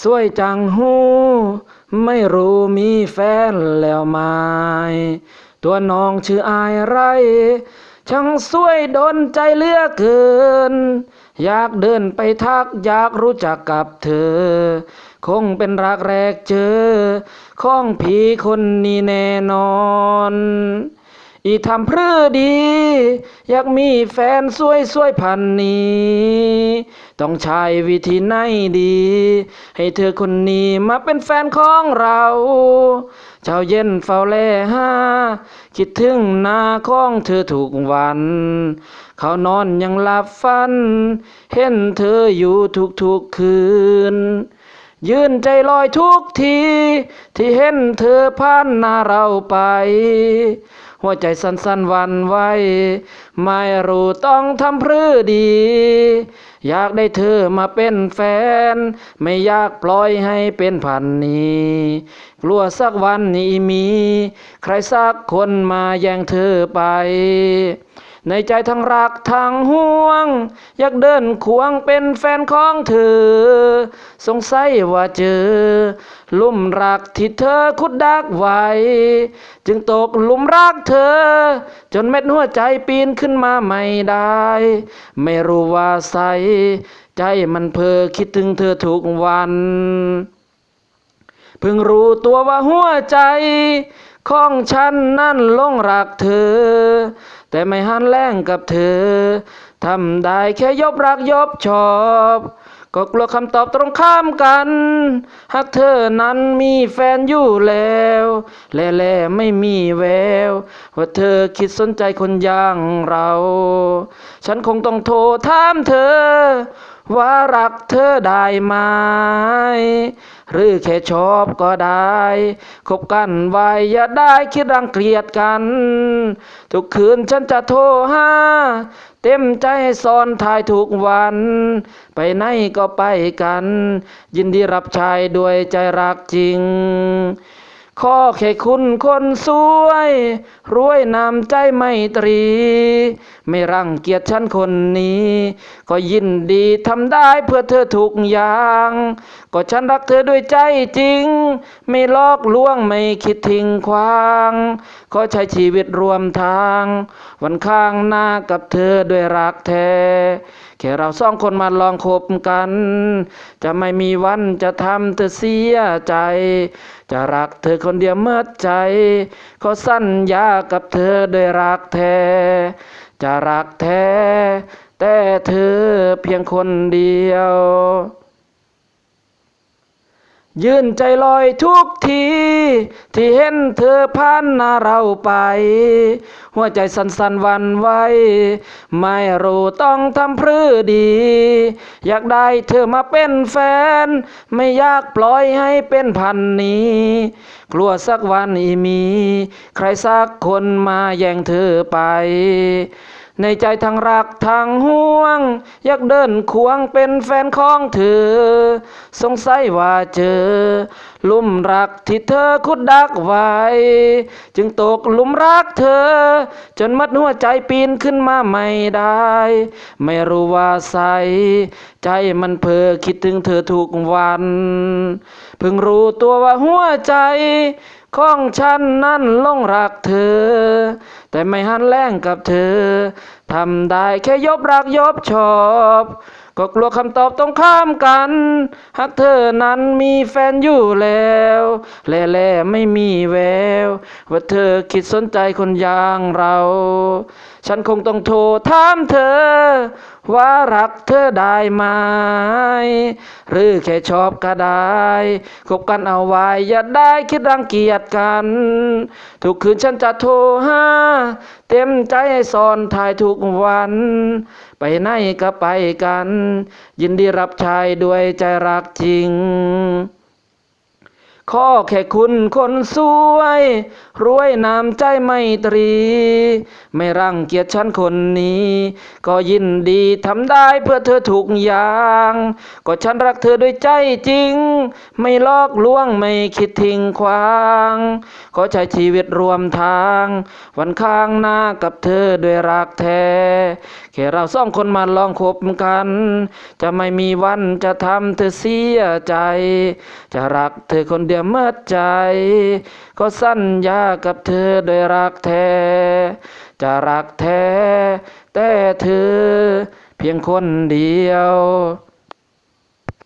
สวยจังหูไม่รู้มีแฟนแล้วไหมตัวน้องชื่ออายไร ช่างสวยโดนใจเลือเกิน อยากเดินไปทักอยากรู้จักกับเธอ คงเป็นรักแรกเจอ ของผีคนนี้แน่นอนอีทำเพรือดี อยากมีแฟนสวยสวยพันนี้ ต้องใช้วิธีไหนดี ให้เธอคนนี้มาเป็นแฟนของเราเช้าเย็นเฝ้าแลหาคิดถึงหน้าของเธอทุกวัน เขานอนยังหลับฝัน เห็นเธออยู่ทุกๆคืนยืนใจลอยทุกที ที่เห็นเธอผ่านหน้าเราไป หัวใจสั่นๆวันไหวไม่รู้ต้องทำพรือดี อยากได้เธอมาเป็นแฟน ไม่อยากปล่อยให้เป็นพันนี้กลัวสักวันนี้มี ใครสักคนมาแย่งเธอไป ในใจทั้งรักทั้งห่วง อยากเดินควงเป็นแฟนของเธอ สงสัยว่าเจอ ลุ่มรักที่เธอคุดดักไว้ จึงตกหลุมรักเธอ จนเม็ดหัวใจปีนขึ้นมาไม่ได้ ไม่รู้ว่าใส ใจมันเพ้อคิดถึงเธอทุกวัน เพิ่งรู้ตัวว่าหัวใจของฉันนั่นลงรักเธอ แต่ไม่หันแล่งกับเธอทำได้แค่ยบรักยบชอบ ก็กลัวคำตอบตรงข้ามกัน หากเธอนั้นมีแฟนอยู่แล้ว แล่แล่ไม่มีแวว ว่าเธอคิดสนใจคนอย่างเรา ฉันคงต้องโทรถามเธอ ว่ารักเธอได้ไหม หรือแค่ชอบก็ได้คบกันไว้อย่าได้คิดรังเกียจกัน ทุกคืนฉันจะโทรหาเต็มใจให้สอนทายทุกวัน ไปไหนก็ไปกัน ยินดีรับใช้ด้วยใจรักจริง ขอแค่คุณคนสวย รวยนำใจไม่ตรี ไม่รังเกียจฉันคนนี้ ก็ยินดีทำได้เพื่อเธอทุกอย่าง ก็ฉันรักเธอด้วยใจจริง ไม่ลอกลวงไม่คิดทิ้งควางขอใช้ชีวิตรวมทาง วันข้างหน้ากับเธอด้วยรักแท้แค่เราสองคนมาลองคบกัน จะไม่มีวันจะทำเธอเสียใจ จะรักเธอคนเดียวเมื่อใจ ขอสัญญากับเธอด้วยรักแท้ จะรักแท้ แต่เธอเพียงคนเดียว ยืนใจลอยทุกที ที่เห็นเธอผ่านหน้าเราไป หัวใจสั่นๆวันไหวไม่รู้ต้องทำพรือดี อยากได้เธอมาเป็นแฟน ไม่อยากปล่อยให้เป็นพันนี้ กลัวสักวันอีมี ใครสักคนมาแย่งเธอไป ในใจทั้งรักทั้งห่วง อยากเดินควงเป็นแฟนของเธอ สงสัยว่าเจอ ลุ่มรักที่เธอคุดดักไว้ จึงตกหลุมรักเธอ จนมัดหัวใจปีนขึ้นมาไม่ได้ ไม่รู้ว่าใสใจมันเพ้อคิดถึงเธอทุกวัน เพิ่งรู้ตัวว่าหัวใจของฉันนั้นลงรักเธอ แต่ไม่หันแล่งกับเธอ ทำได้แค่ยบรักยบชอบ ก็กลัวคำตอบต้องข้ามกัน หากเธอนั้นมีแฟนอยู่แล้ว แล่แล่ไม่มีแวว ว่าเธอคิดสนใจคนอย่างเรา ฉันคงต้องโทรถามเธอ ว่ารักเธอได้ไหม หรือแค่ชอบก็ได้คบกันเอาไว้อย่าได้คิดรังเกียจกัน ทุกคืนฉันจะโทรหาเต็มใจสอนทายทุกวัน ไปไหนก็ไปกัน ยินดีรับชายด้วยใจรักจริง ขอแค่คุณคนสวย รวยน้ำใจไม่ตรี ไม่รังเกียจฉันคนนี้ ก็ยินดีทำได้เพื่อเธอทุกอย่าง ก็ฉันรักเธอด้วยใจจริง ไม่ลอกลวงไม่คิดทิ้งควาง ขอใช้ชีวิตรวมทาง วันข้างหน้ากับเธอด้วยรักแท้แค่เราสองคนมาลองคบกัน จะไม่มีวันจะทำเธอเสียใจ จะรักเธอคนเดียวเมื่อใจ ก็สัญญากับเธอด้วยรักแท้ จะรักแท้ แต่เธอเพียงคนเดียว